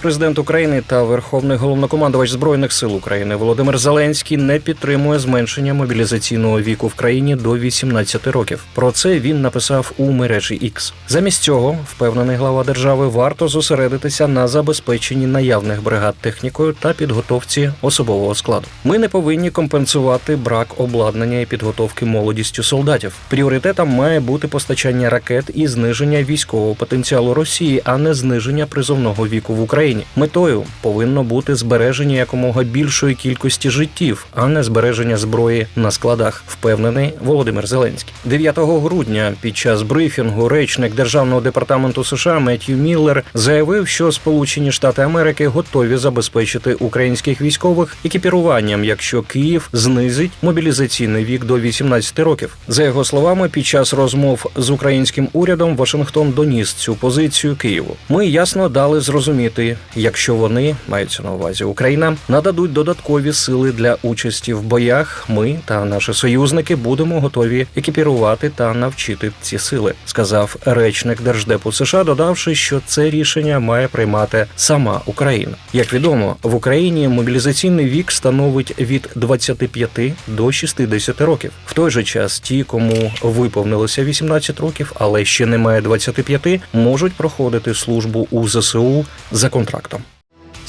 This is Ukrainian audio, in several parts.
Президент України та Верховний головнокомандувач збройних сил України Володимир Зеленський не підтримує зменшення мобілізаційного віку в країні до 18 років. Про це він написав у мережі X. Замість цього, впевнений глава держави, варто зосередитися на забезпеченні наявних бригад технікою та підготовці особового складу. Ми не повинні компенсувати брак обладнання і підготовки молодістю солдатів. Пріоритетом має бути постачання ракет і зниження військового потенціалу Росії, а не зниження призовного віку в Україні. Метою повинно бути збереження якомога більшої кількості життів, а не збереження зброї на складах. Впевнений Володимир Зеленський. 9 грудня під час брифінгу речник державного департаменту США Меттью Міллер заявив, що Сполучені Штати Америки готові забезпечити українських військових екіпіруванням, якщо Київ знизить мобілізаційний вік до 18 років. За його словами, під час розмов з українським урядом Вашингтон доніс цю позицію Києву. Ми ясно дали зрозуміти, якщо вони мається на увазі Україна, нададуть додаткові сили для участі в боях. Ми та наші союзники будемо готові екіпірувати та навчити ці сили, сказав речник держдепу США, додавши, що це рішення має приймати сама Україна. Як відомо, в Україні мобілізаційний вік становить від 25 до 60 років. В той же час ті, кому виповнилося 18 років, але ще немає 25, можуть проходити службу у ЗСУ за контрактом. kontraktom.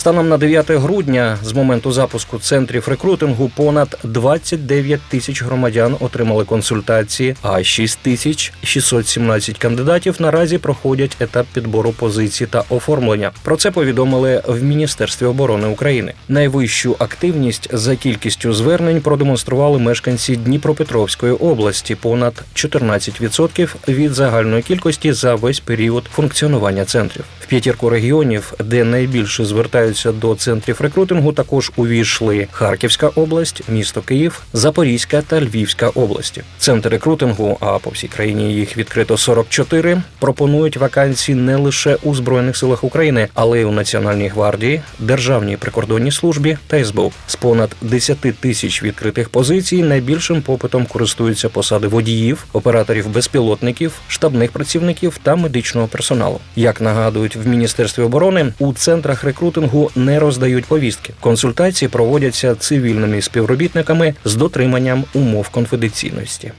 Станом на 9 грудня, з моменту запуску центрів рекрутингу, понад 29 тисяч громадян отримали консультації, а 6 тисяч 617 кандидатів наразі проходять етап підбору позицій та оформлення. Про це повідомили в Міністерстві оборони України. Найвищу активність за кількістю звернень продемонстрували мешканці Дніпропетровської області понад 14% від загальної кількості за весь період функціонування центрів. В п'ятірку регіонів, де найбільше звертаються до центрів рекрутингу, також увійшли Харківська область, місто Київ, Запорізька та Львівська області. Центр рекрутингу, а по всій країні їх відкрито 44, пропонують вакансії не лише у збройних силах України, але й у Національній гвардії, Державній прикордонній службі та СБУ. З понад 10 тисяч відкритих позицій найбільшим попитом користуються посади водіїв, операторів безпілотників, штабних працівників та медичного персоналу. Як нагадують в міністерстві оборони, у центрах рекрутингу не роздають повістки. Консультації проводяться цивільними співробітниками з дотриманням умов конфіденційності.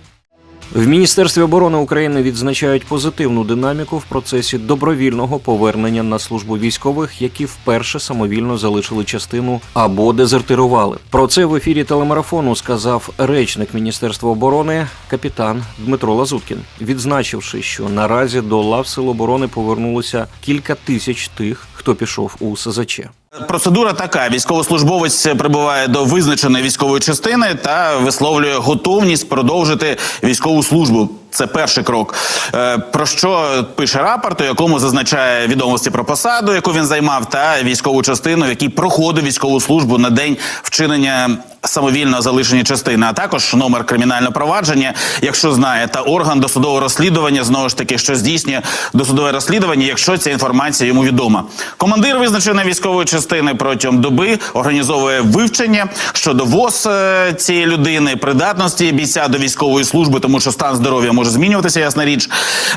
В Міністерстві оборони України відзначають позитивну динаміку в процесі добровільного повернення на службу військових, які вперше самовільно залишили частину або дезертирували. Про це в ефірі телемарафону сказав речник Міністерства оборони капітан Дмитро Лазуткін, відзначивши, що наразі до лав сил оборони повернулося кілька тисяч тих, хто пішов у СЗЧ. Процедура така: військовослужбовець прибуває до визначеної військової частини та висловлює готовність продовжити військову службу. Це перший крок. Е, Про що пише рапорт, у якому зазначає відомості про посаду, яку він займав, та військову частину, в якій проходив військову службу на день вчинення самовільного залишення частини, а також номер кримінального провадження, якщо знає, та орган досудового розслідування знову ж таки, що здійснює досудове розслідування, якщо ця інформація йому відома. Командир визначеної військової частини протягом доби організовує вивчення щодо ВОЗ е, цієї людини, придатності бійця до військової служби, тому що стан здоров'я може змінюватися, ясна річ.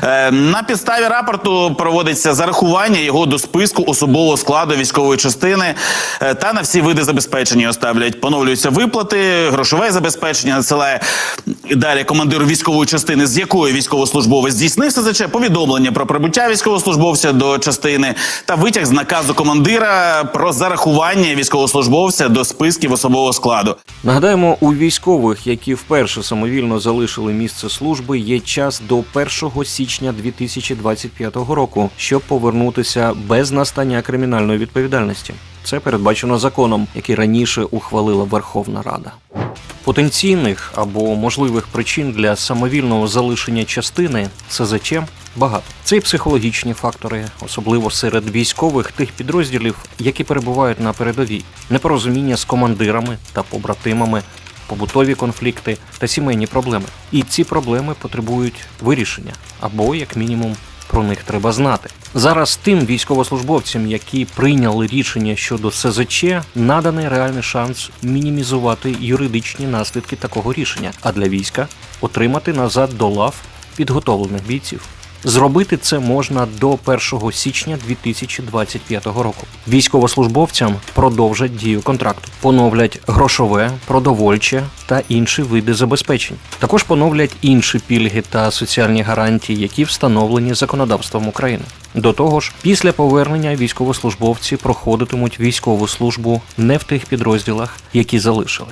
Е, На підставі рапорту проводиться зарахування його до списку особового складу військової частини е, та на всі види забезпечення його ставлять. Поновлюються виплати, грошове забезпечення надсилає далі командиру військової частини, з якої військовослужбовець здійснив СЗЧ, повідомлення про прибуття військовослужбовця до частини та витяг з наказу командира про зарахування військовослужбовця до списків особового складу. Нагадаємо, у військових, які вперше самовільно залишили місце служби, є час до 1 січня 2025 року, щоб повернутися без настання кримінальної відповідальності. Це передбачено законом, який раніше ухвалила Верховна Рада. Потенційних або можливих причин для самовільного залишення частини СЗЧ багато. Це і психологічні фактори, особливо серед військових тих підрозділів, які перебувають на передовій, непорозуміння з командирами та побратимами, побутові конфлікти та сімейні проблеми. І ці проблеми потребують вирішення або, як мінімум, про них треба знати. Зараз тим військовослужбовцям, які прийняли рішення щодо СЗЧ, наданий реальний шанс мінімізувати юридичні наслідки такого рішення, а для війська отримати назад до лав підготовлених бійців. Зробити це можна до 1 січня 2025 року. Військовослужбовцям продовжать дію контракту, поновлять грошове, продовольче та інші види забезпечень. Також поновлять інші пільги та соціальні гарантії, які встановлені законодавством України. До того ж, після повернення військовослужбовці проходитимуть військову службу не в тих підрозділах, які залишили.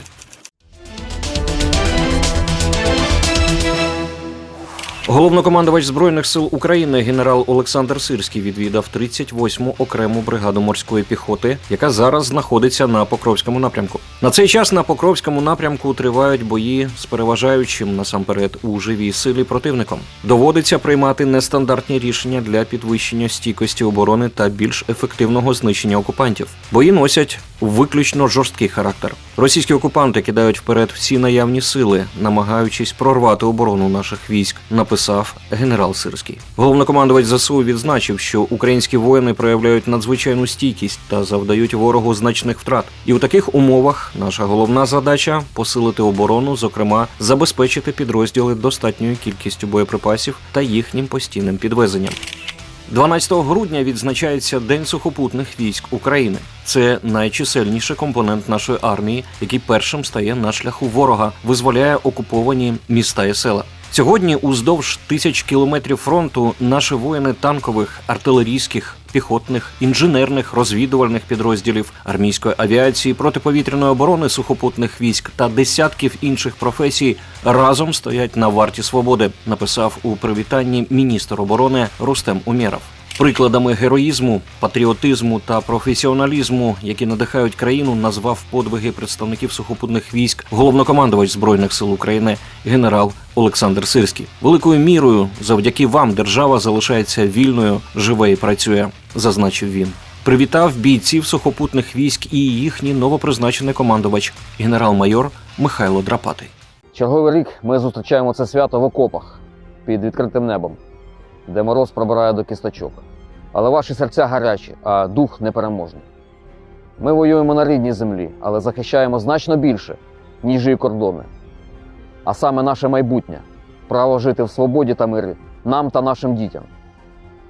Головнокомандувач збройних сил України генерал Олександр Сирський відвідав 38-му окрему бригаду морської піхоти, яка зараз знаходиться на Покровському напрямку. На цей час на Покровському напрямку тривають бої з переважаючим насамперед у живій силі противником. Доводиться приймати нестандартні рішення для підвищення стійкості оборони та більш ефективного знищення окупантів. Бої носять виключно жорсткий характер. Російські окупанти кидають вперед всі наявні сили, намагаючись прорвати оборону наших військ, написав генерал Сирський. Головнокомандувач ЗСУ відзначив, що українські воїни проявляють надзвичайну стійкість та завдають ворогу значних втрат. І у таких умовах наша головна задача посилити оборону, зокрема забезпечити підрозділи достатньою кількістю боєприпасів та їхнім постійним підвезенням. 12 грудня відзначається День сухопутних військ України. Це найчисельніший компонент нашої армії, який першим стає на шляху ворога, визволяє окуповані міста і села. Сьогодні, уздовж тисяч кілометрів фронту, наші воїни танкових, артилерійських, піхотних, інженерних, розвідувальних підрозділів, армійської авіації, протиповітряної оборони сухопутних військ та десятків інших професій разом стоять на варті свободи. Написав у привітанні міністр оборони Рустем Умєров. Прикладами героїзму, патріотизму та професіоналізму, які надихають країну, назвав подвиги представників сухопутних військ, головнокомандувач збройних сил України, генерал Олександр Сирський. Великою мірою, завдяки вам, держава залишається вільною, живе і працює, зазначив він. Привітав бійців сухопутних військ і їхній новопризначений командувач, генерал-майор Михайло Драпатий. Черговий рік ми зустрічаємо це свято в окопах під відкритим небом, де мороз пробирає до кісточок. Але ваші серця гарячі, а дух непереможний. Ми воюємо на рідній землі, але захищаємо значно більше, ніж її кордони. А саме наше майбутнє право жити в свободі та мирі нам та нашим дітям.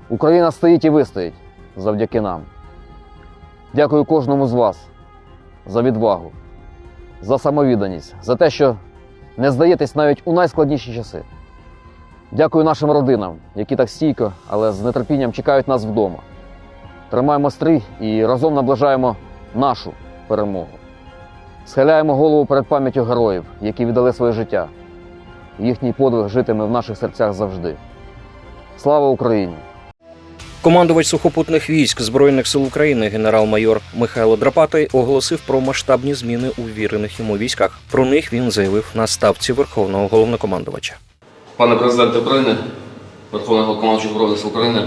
Україна стоїть і вистоїть завдяки нам. Дякую кожному з вас за відвагу, за самовідданість, за те, що не здаєтесь навіть у найскладніші часи. Дякую нашим родинам, які так стійко, але з нетерпінням чекають нас вдома. Тримаємо стрій і разом наближаємо нашу перемогу. Схиляємо голову перед пам'яттю героїв, які віддали своє життя. Їхній подвиг житиме в наших серцях завжди. Слава Україні! Командувач сухопутних військ Збройних сил України генерал-майор Михайло Драпатий оголосив про масштабні зміни у вірених йому військах. Про них він заявив на ставці верховного головнокомандувача. Пане президенте України, Верховний Головнокомандуючий Збройних сил України,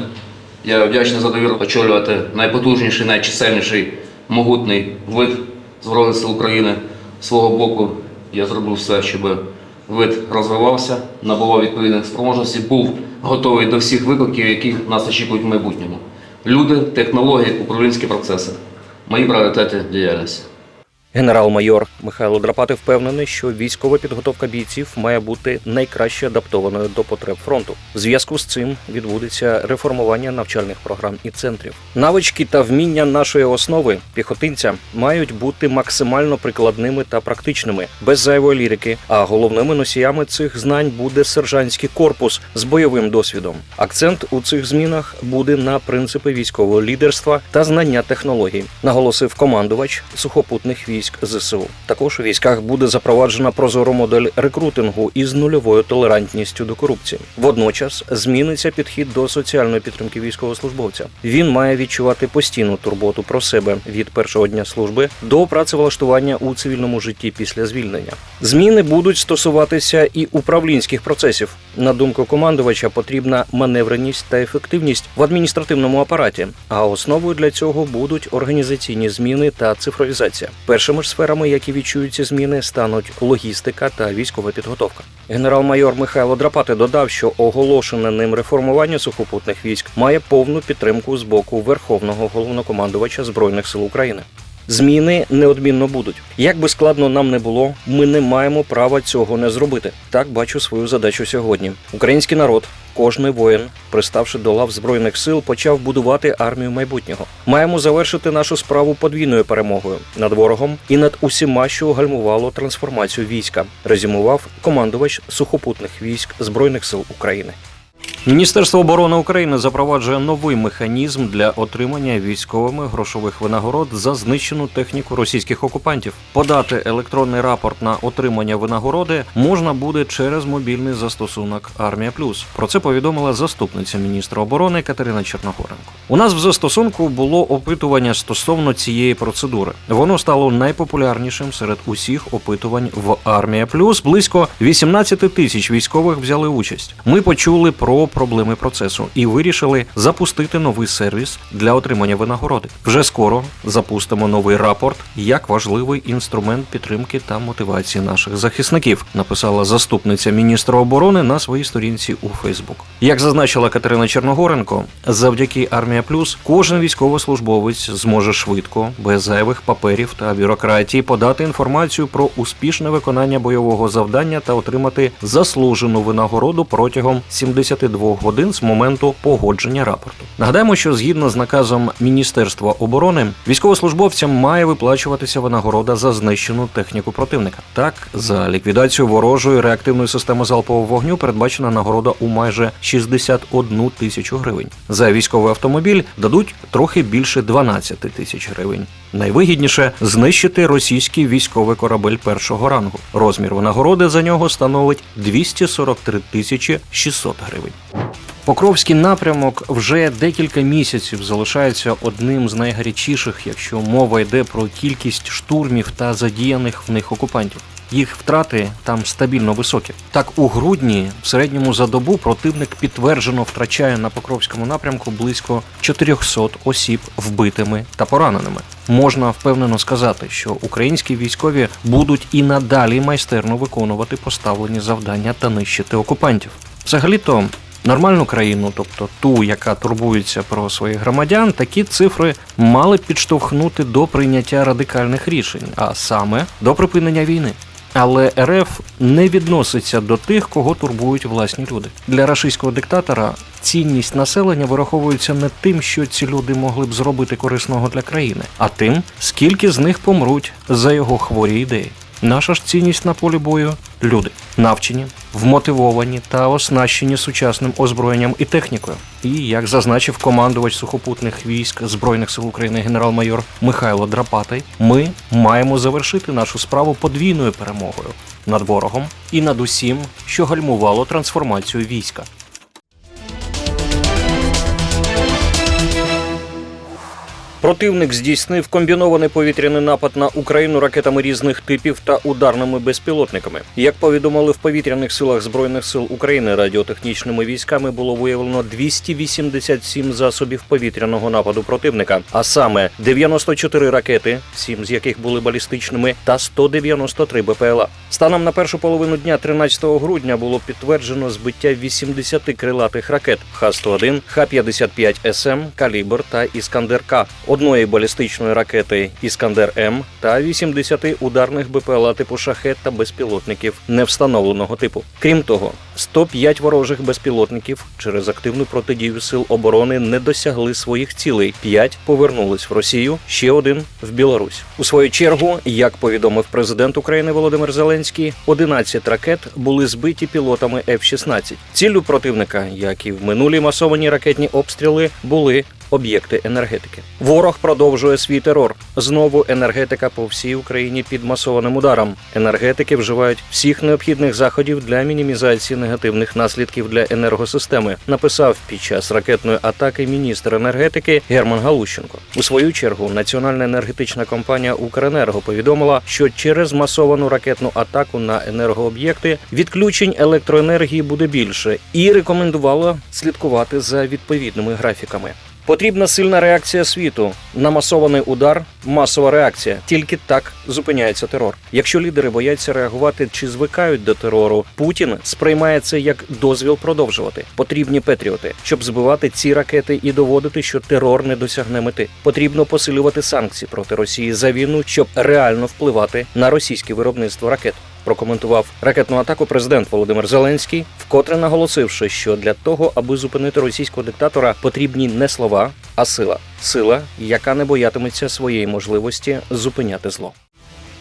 я вдячний за довіру очолювати найпотужніший, найчисельніший, могутний вид Збройних сил України. З свого боку я зробив все, щоб вид розвивався, набував відповідних спроможностей, був готовий до всіх викликів, які нас очікують в майбутньому. Люди, технології, управлінські процеси. Мої пріоритети діяльності. Генерал-майор Михайло Драпати впевнений, що військова підготовка бійців має бути найкраще адаптованою до потреб фронту. В зв'язку з цим відбудеться реформування навчальних програм і центрів. Навички та вміння нашої основи піхотинця мають бути максимально прикладними та практичними, без зайвої лірики. А головними носіями цих знань буде сержантський корпус з бойовим досвідом. Акцент у цих змінах буде на принципи військового лідерства та знання технологій, наголосив командувач сухопутних військ ЗСУ. Також у військах буде запроваджена прозора модель рекрутингу із нульовою толерантністю до корупції. Водночас зміниться підхід до соціальної підтримки військовослужбовця. Він має відчувати постійну турботу про себе від першого дня служби до працевлаштування у цивільному житті після звільнення. Зміни будуть стосуватися і управлінських процесів. На думку командувача, потрібна маневреність та ефективність в адміністративному апараті. А основою для цього будуть організаційні зміни та цифровізація. Першими ж сферами, які відчують ці зміни, стануть логістика та військова підготовка. Генерал-майор Михайло Драпати додав, що оголошене ним реформування сухопутних військ має повну підтримку з боку Верховного головнокомандувача збройних сил України. Зміни неодмінно будуть. Як би складно нам не було, ми не маємо права цього не зробити. Так бачу свою задачу сьогодні. Український народ, кожний воїн, приставши до лав збройних сил, почав будувати армію майбутнього. Маємо завершити нашу справу подвійною перемогою над ворогом і над усіма, що гальмувало трансформацію війська. Резюмував командувач сухопутних військ збройних сил України. Міністерство оборони України запроваджує новий механізм для отримання військовими грошових винагород за знищену техніку російських окупантів. Подати електронний рапорт на отримання винагороди можна буде через мобільний застосунок Армія Плюс. Про це повідомила заступниця міністра оборони Катерина Черногоренко. У нас в застосунку було опитування стосовно цієї процедури. Воно стало найпопулярнішим серед усіх опитувань в Армія Плюс. Близько 18 тисяч військових взяли участь. Ми почули про проблеми процесу і вирішили запустити новий сервіс для отримання винагороди. Вже скоро запустимо новий рапорт як важливий інструмент підтримки та мотивації наших захисників, написала заступниця міністра оборони на своїй сторінці у Фейсбук. Як зазначила Катерина Черногоренко, завдяки Армія Плюс кожен військовослужбовець зможе швидко, без зайвих паперів та бюрократії подати інформацію про успішне виконання бойового завдання та отримати заслужену винагороду протягом 72 годин з моменту погодження рапорту. Нагадаємо, що згідно з наказом Міністерства оборони, військовослужбовцям має виплачуватися винагорода за знищену техніку противника. Так, за ліквідацію ворожої реактивної системи залпового вогню передбачена нагорода у майже 61 тисячу гривень. За військовий автомобіль дадуть трохи більше 12 тисяч гривень. Найвигідніше знищити російський військовий корабель першого рангу. Розмір винагороди за нього становить 243 тисячі 600 гривень. Покровський напрямок вже декілька місяців залишається одним з найгарячіших, якщо мова йде про кількість штурмів та задіяних в них окупантів. Їх втрати там стабільно високі. Так, у грудні в середньому за добу противник підтверджено втрачає на Покровському напрямку близько 400 осіб вбитими та пораненими. Можна впевнено сказати, що українські військові будуть і надалі майстерно виконувати поставлені завдання та нищити окупантів. Взагалі-то нормальну країну, тобто ту, яка турбується про своїх громадян, такі цифри мали підштовхнути до прийняття радикальних рішень, а саме до припинення війни. Але РФ не відноситься до тих, кого турбують власні люди. Для рашистського диктатора цінність населення вираховується не тим, що ці люди могли б зробити корисного для країни, а тим, скільки з них помруть за його хворі ідеї. Наша ж цінність на полі бою люди навчені, вмотивовані та оснащені сучасним озброєнням і технікою. І як зазначив командувач сухопутних військ збройних сил України генерал-майор Михайло Драпатий, ми маємо завершити нашу справу подвійною перемогою над ворогом і над усім, що гальмувало трансформацію війська. Противник здійснив комбінований повітряний напад на Україну ракетами різних типів та ударними безпілотниками. Як повідомили в повітряних силах збройних сил України, радіотехнічними військами було виявлено 287 засобів повітряного нападу противника, а саме 94 ракети, 7 з яких були балістичними, та 193 БПЛА. Станом на першу половину дня 13 грудня було підтверджено збиття 80 крилатих ракет Х-101, Х-55 СМ, Калібр та Іскандер К, одної балістичної ракети Іскандер М та 80 ударних БПЛА типу шахет та безпілотників невстановленого типу. Крім того, 105 ворожих безпілотників через активну протидію сил оборони не досягли своїх цілей. 5 повернулись в Росію, ще один в Білорусь. У свою чергу, як повідомив президент України Володимир Зеленський, 11 ракет були збиті пілотами F-16. Ціллю противника, як і в минулі масовані ракетні обстріли, були об'єкти енергетики. Ворог продовжує свій терор. Знову енергетика по всій Україні під масованим ударом. Енергетики вживають всіх необхідних заходів для мінімізації негативних наслідків для енергосистеми. Написав під час ракетної атаки міністр енергетики Герман Галущенко. У свою чергу Національна енергетична компанія Укренерго повідомила, що через масовану ракетну атаку на енергооб'єкти відключень електроенергії буде більше, і рекомендувала слідкувати за відповідними графіками. Потрібна сильна реакція світу на масований удар, масова реакція. Тільки так зупиняється терор. Якщо лідери бояться реагувати чи звикають до терору, Путін сприймає це як дозвіл продовжувати. Потрібні петріоти, щоб збивати ці ракети і доводити, що терор не досягне мети. Потрібно посилювати санкції проти Росії за війну, щоб реально впливати на російське виробництво ракет. Прокоментував ракетну атаку президент Володимир Зеленський, вкотре наголосивши, що для того, аби зупинити російського диктатора, потрібні не слова, а сила. Сила, яка не боятиметься своєї можливості зупиняти зло.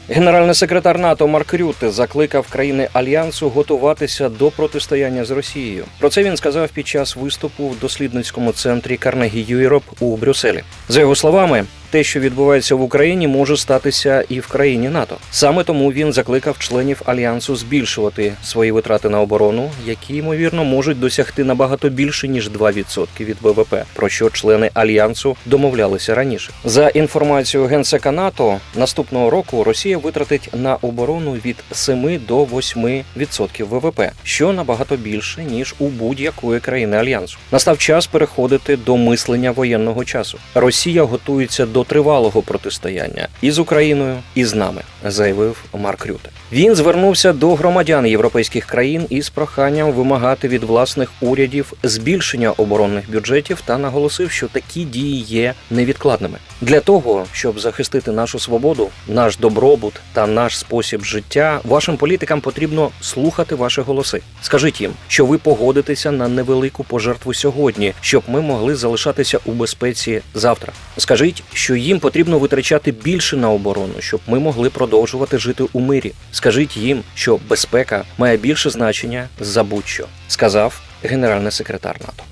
Генеральний секретар НАТО Марк Рютте закликав країни альянсу готуватися до протистояння з Росією. Про це він сказав під час виступу в дослідницькому центрі Карнегі Юєроп у Брюсселі. За його словами, те, що відбувається в Україні, може статися і в країні НАТО. Саме тому він закликав членів альянсу збільшувати свої витрати на оборону, які ймовірно можуть досягти набагато більше ніж 2% від ВВП, про що члени альянсу домовлялися раніше. За інформацією генсека НАТО, наступного року Росія витратить на оборону від 7 до 8% ВВП, що набагато більше ніж у будь-якої країни альянсу. Настав час переходити до мислення воєнного часу. Росія готується до тривалого протистояння і з Україною, і з нами, заявив Марк Рюте. Він звернувся до громадян європейських країн із проханням вимагати від власних урядів збільшення оборонних бюджетів та наголосив, що такі дії є невідкладними для того, щоб захистити нашу свободу, наш добробут та наш спосіб життя. Вашим політикам потрібно слухати ваші голоси. Скажіть їм, що ви погодитеся на невелику пожертву сьогодні, щоб ми могли залишатися у безпеці завтра. Скажіть, що їм потрібно витрачати більше на оборону, щоб ми могли продовжувати жити у мирі. Скажіть їм, що безпека має більше значення за будь-що, сказав генеральний секретар НАТО.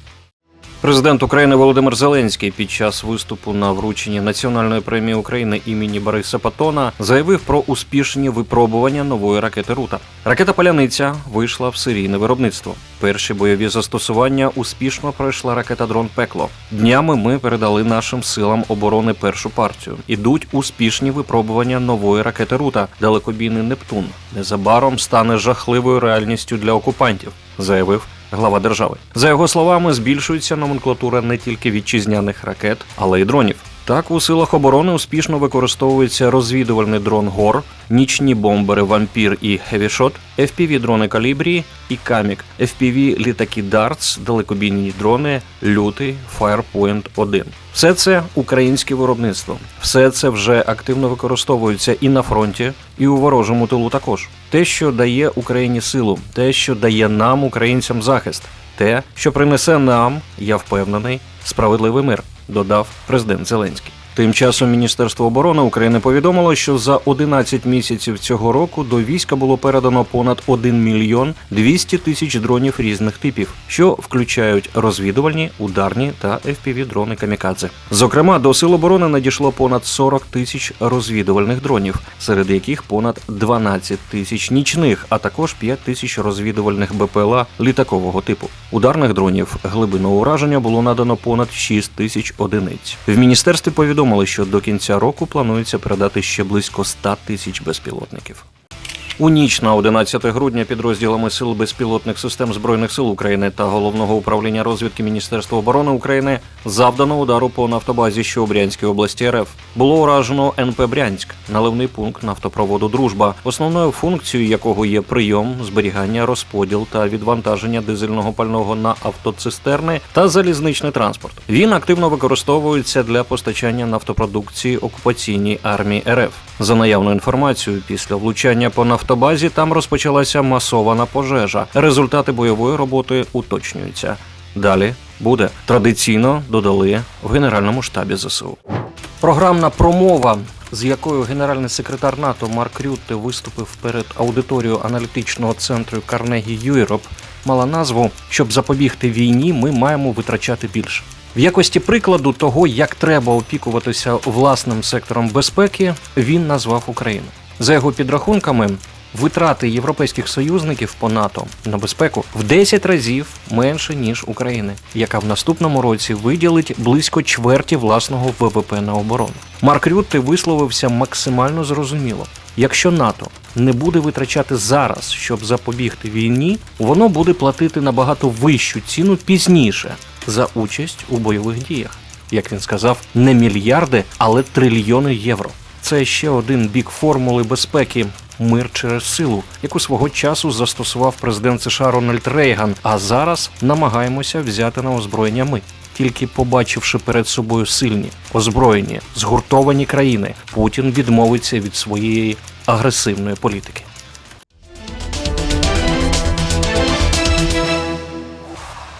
Президент України Володимир Зеленський під час виступу на врученні національної премії України імені Бориса Патона заявив про успішні випробування нової ракети Рута. Ракета Паляниця вийшла в серійне виробництво. Перші бойові застосування успішно пройшла ракета Дрон Пекло. Днями ми передали нашим силам оборони першу партію. Ідуть успішні випробування нової ракети Рута далекобійний Нептун. Незабаром стане жахливою реальністю для окупантів, заявив глава держави. За його словами, збільшується номенклатура не тільки вітчизняних ракет, але й дронів. Так, у силах оборони успішно використовується розвідувальний дрон ГОР, нічні бомбери Вампір і Хевішот, fpv дрони Калібрі і Камік, fpv літаки Дартс, далекобійні дрони Лютий, Firepoint 1. Все це українське виробництво. Все це вже активно використовується і на фронті, і у ворожому тилу також. Те, що дає Україні силу, те, що дає нам, українцям, захист, те, що принесе нам, я впевнений, справедливий мир, додав президент Зеленський. Тим часом Міністерство оборони України повідомило, що за 11 місяців цього року до війська було передано понад 1 мільйон 200 тисяч дронів різних типів, що включають розвідувальні, ударні та fpv дрони камікадзе. Зокрема, до сил оборони надійшло понад 40 тисяч розвідувальних дронів, серед яких понад 12 тисяч нічних, а також 5 тисяч розвідувальних БПЛА літакового типу. Ударних дронів глибинного ураження було надано понад 6 тисяч одиниць. В міністерстві повідомили, що до кінця року планується передати ще близько 100 тисяч безпілотників. У ніч на 11 грудня підрозділами сил безпілотних систем збройних сил України та головного управління розвідки Міністерства оборони України завдано удару по нафтобазі, що у Брянській області РФ. Було уражено НП Брянськ, наливний пункт нафтопроводу Дружба, основною функцією якого є прийом, зберігання, розподіл та відвантаження дизельного пального на автоцистерни та залізничний транспорт. Він активно використовується для постачання нафтопродукції окупаційній армії РФ. За наявною інформацією, після влучання по нафтобазі там розпочалася масована пожежа. Результати бойової роботи уточнюються. Далі буде традиційно додали в Генеральному штабі ЗСУ. Програмна промова, з якою генеральний секретар НАТО Марк Рютте виступив перед аудиторією аналітичного центру Карнегі Юєроп, мала назву Щоб запобігти війні, ми маємо витрачати більше. В якості прикладу того, як треба опікуватися власним сектором безпеки, він назвав Україну. За його підрахунками, витрати європейських союзників по НАТО на безпеку в 10 разів менше ніж України, яка в наступному році виділить близько чверті власного ВВП на оборону. Марк Рютте висловився максимально зрозуміло. Якщо НАТО не буде витрачати зараз, щоб запобігти війні, воно буде платити набагато вищу ціну пізніше за участь у бойових діях. як він сказав, не мільярди, але трильйони євро. Це ще один бік формули безпеки. Мир через силу, яку свого часу застосував президент США Рональд Рейган. А зараз намагаємося взяти на озброєння ми. Тільки побачивши перед собою сильні, озброєні, згуртовані країни, Путін відмовиться від своєї агресивної політики.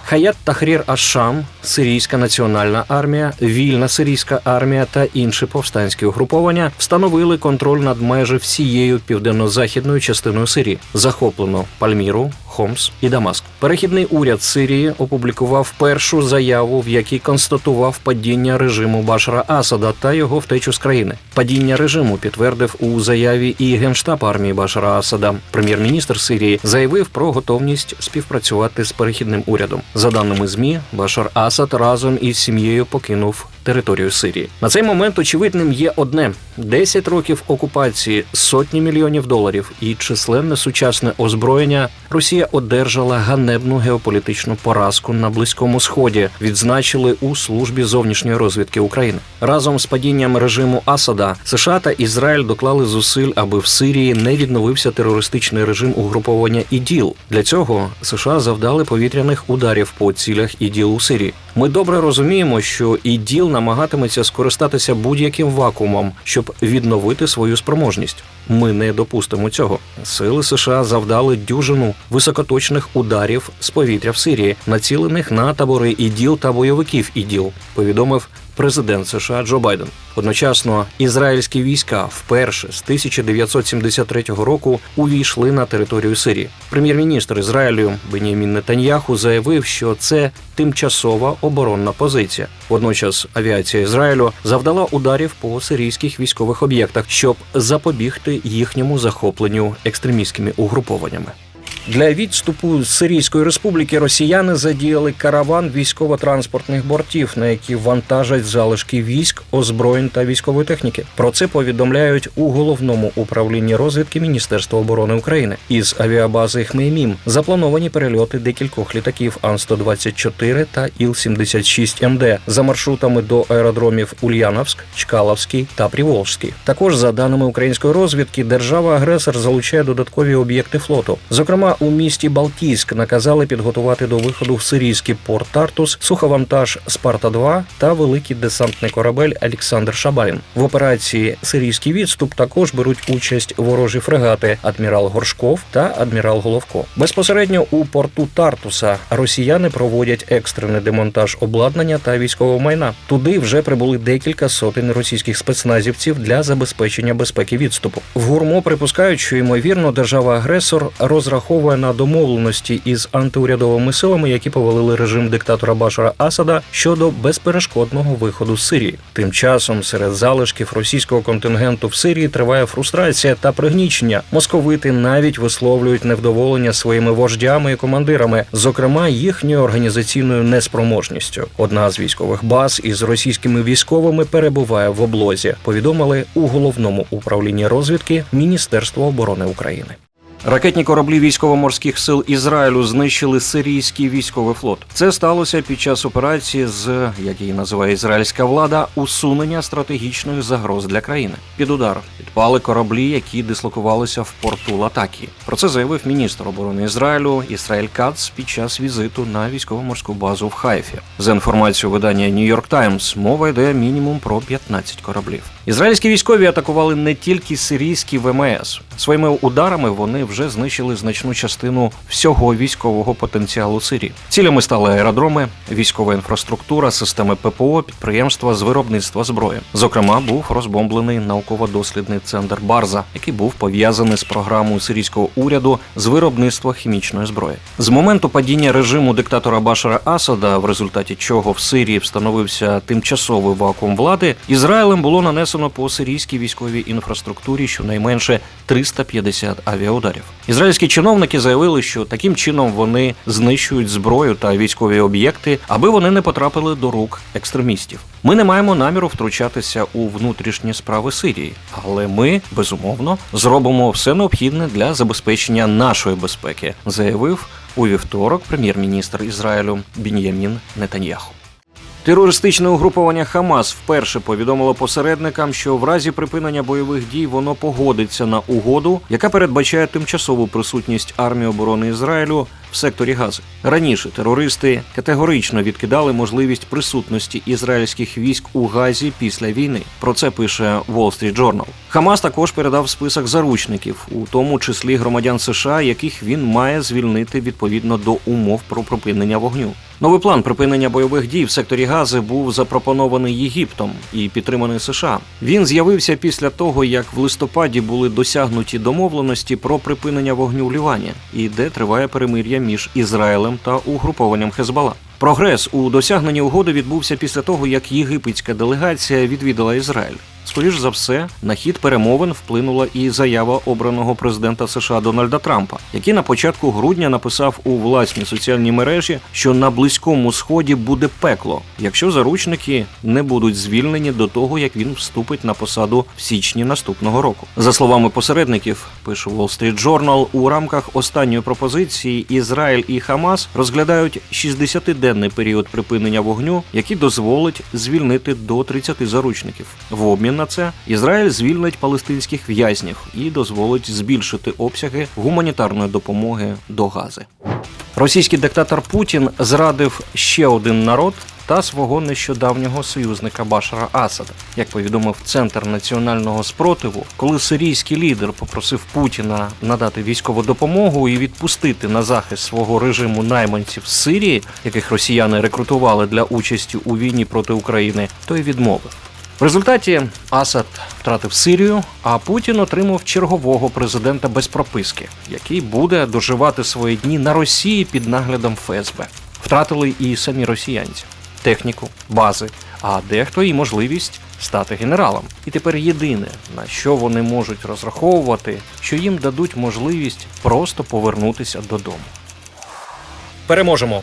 Хаят Тахрір Ашам, Сирійська національна армія, вільна сирійська армія та інші повстанські угруповання встановили контроль над майже всією південно-західною частиною Сирії. Захоплено Пальміру, Хомс і Дамаск. Перехідний уряд Сирії опублікував першу заяву, в якій констатував падіння режиму Башара Асада та його втечу з країни. Падіння режиму підтвердив у заяві і генштаб армії Башара Асада. Прем'єр-міністр Сирії заявив про готовність співпрацювати з перехідним урядом. За даними змі, Башар Асад разом із сім'єю покинув територію Сирії. На цей момент очевидним є одне: 10 років окупації, сотні мільйонів доларів і численне сучасне озброєння. Росія одержала ганебну геополітичну поразку на близькому сході. Відзначили у службі зовнішньої розвідки України. Разом з падінням режиму Асада США та Ізраїль доклали зусиль, аби в Сирії не відновився терористичний режим угруповання ІДІЛ. Для цього США завдали повітряних ударів по цілях ІДІЛ у Сирії. Ми добре розуміємо, що іділ намагатиметься скористатися будь-яким вакуумом, щоб відновити свою спроможність. Ми не допустимо цього. Сили США завдали дюжину високоточних ударів з повітря в Сирії, націлених на табори іділ та бойовиків іділ, повідомив президент США Джо Байден. Одночасно ізраїльські війська вперше з 1973 року увійшли на територію Сирії. Прем'єр-міністр Ізраїлю Бенімін Нетаньяху заявив, що це тимчасова оборонна позиція. Водночас авіація Ізраїлю завдала ударів по сирійських військових об'єктах, щоб запобігти їхньому захопленню екстремістськими угрупованнями. Для відступу з Сирійської республіки росіяни задіяли караван військово-транспортних бортів, на які вантажать залишки військ, озброєнь та військової техніки. Про це повідомляють у головному управлінні розвідки Міністерства оборони України. Із авіабази Хмеймім заплановані перельоти декількох літаків Ан-124 та Іл-76МД за маршрутами до аеродромів Ульяновськ, Чкаловський та Приволжський. Також за даними української розвідки, держава-агресор залучає додаткові об'єкти флоту. Зокрема, у місті Балтійськ наказали підготувати до виходу в сирійський порт Тартус суховантаж Спарта 2 та великий десантний корабель Олександр Шабалін. В операції Сирійський відступ також беруть участь ворожі фрегати адмірал Горшков та адмірал Головко. Безпосередньо у порту Тартуса росіяни проводять екстрений демонтаж обладнання та військового майна. Туди вже прибули декілька сотень російських спецназівців для забезпечення безпеки відступу. В гурмо припускають, що ймовірно держава-агресор розраховує на домовленості із антиурядовими силами, які повалили режим диктатора Башара Асада щодо безперешкодного виходу з Сирії. Тим часом серед залишків російського контингенту в Сирії триває фрустрація та пригнічення. Московити навіть висловлюють невдоволення своїми вождями і командирами, зокрема їхньою організаційною неспроможністю. Одна з військових баз із російськими військовими перебуває в облозі. Повідомили у головному управлінні розвідки Міністерства оборони України. Ракетні кораблі військово-морських сил Ізраїлю знищили сирійський військовий флот. Це сталося під час операції з як її називає ізраїльська влада усунення стратегічних загроз для країни. Під удар підпали кораблі, які дислокувалися в порту Латакі. Про це заявив міністр оборони Ізраїлю Ісраїль Кац під час візиту на військово-морську базу в Хайфі. За інформацією видання York Times, мова йде мінімум про 15 кораблів. Ізраїльські військові атакували не тільки сирійські ВМС. Своїми ударами вони вже знищили значну частину всього військового потенціалу Сирії. Цілями стали аеродроми, військова інфраструктура, системи ППО, підприємства з виробництва зброї. Зокрема, був розбомблений науково-дослідний центр Барза, який був пов'язаний з програмою сирійського уряду з виробництва хімічної зброї. З моменту падіння режиму диктатора Башара Асада, в результаті чого в Сирії встановився тимчасовий вакуум влади, Ізраїлем було нанесено по сирійській військовій інфраструктурі щонайменше 350 авіаударів. Ізраїльські чиновники заявили, що таким чином вони знищують зброю та військові об'єкти, аби вони не потрапили до рук екстремістів. Ми не маємо наміру втручатися у внутрішні справи Сирії, але ми безумовно зробимо все необхідне для забезпечення нашої безпеки, заявив у вівторок прем'єр-міністр Ізраїлю Бін'ямін Нетаньяху. Терористичне угруповання Хамас вперше повідомило посередникам, що в разі припинення бойових дій воно погодиться на угоду, яка передбачає тимчасову присутність армії оборони Ізраїлю в секторі Гази. Раніше терористи категорично відкидали можливість присутності ізраїльських військ у Газі після війни. Про це пише Wall Street Journal. Хамас також передав список заручників, у тому числі громадян США, яких він має звільнити відповідно до умов про припинення вогню. Новий план припинення бойових дій в секторі Гази був запропонований Єгиптом і підтриманий США. Він з'явився після того, як в листопаді були досягнуті домовленості про припинення вогню в Лівані, і де триває перемир'я між Ізраїлем та угрупованням Хезбала. Прогрес у досягненні угоди відбувся після того, як єгипетська делегація відвідала Ізраїль. Скоріш за все, на хід перемовин вплинула і заява обраного президента США Дональда Трампа, який на початку грудня написав у власній соціальній мережі, що на близькому сході буде пекло, якщо заручники не будуть звільнені до того, як він вступить на посаду в січні наступного року. За словами посередників, пише Wall Street Journal, у рамках останньої пропозиції Ізраїль і Хамас розглядають 60-денний період припинення вогню, який дозволить звільнити до 30 заручників. В обмін на це Ізраїль звільнить палестинських в'язнів і дозволить збільшити обсяги гуманітарної допомоги до Гази. Російський диктатор Путін зрадив ще один народ та свого нещодавнього союзника Башара Асада. Як повідомив Центр національного спротиву, коли сирійський лідер попросив Путіна надати військову допомогу і відпустити на захист свого режиму найманців з Сирії, яких росіяни рекрутували для участі у війні проти України, той відмовив. В результаті Асад втратив Сирію, а Путін отримав чергового президента без прописки, який буде доживати свої дні на Росії під наглядом ФСБ. Втратили і самі росіянці, техніку, бази, а дехто і можливість стати генералом. І тепер єдине, на що вони можуть розраховувати, що їм дадуть можливість просто повернутися додому. Переможемо.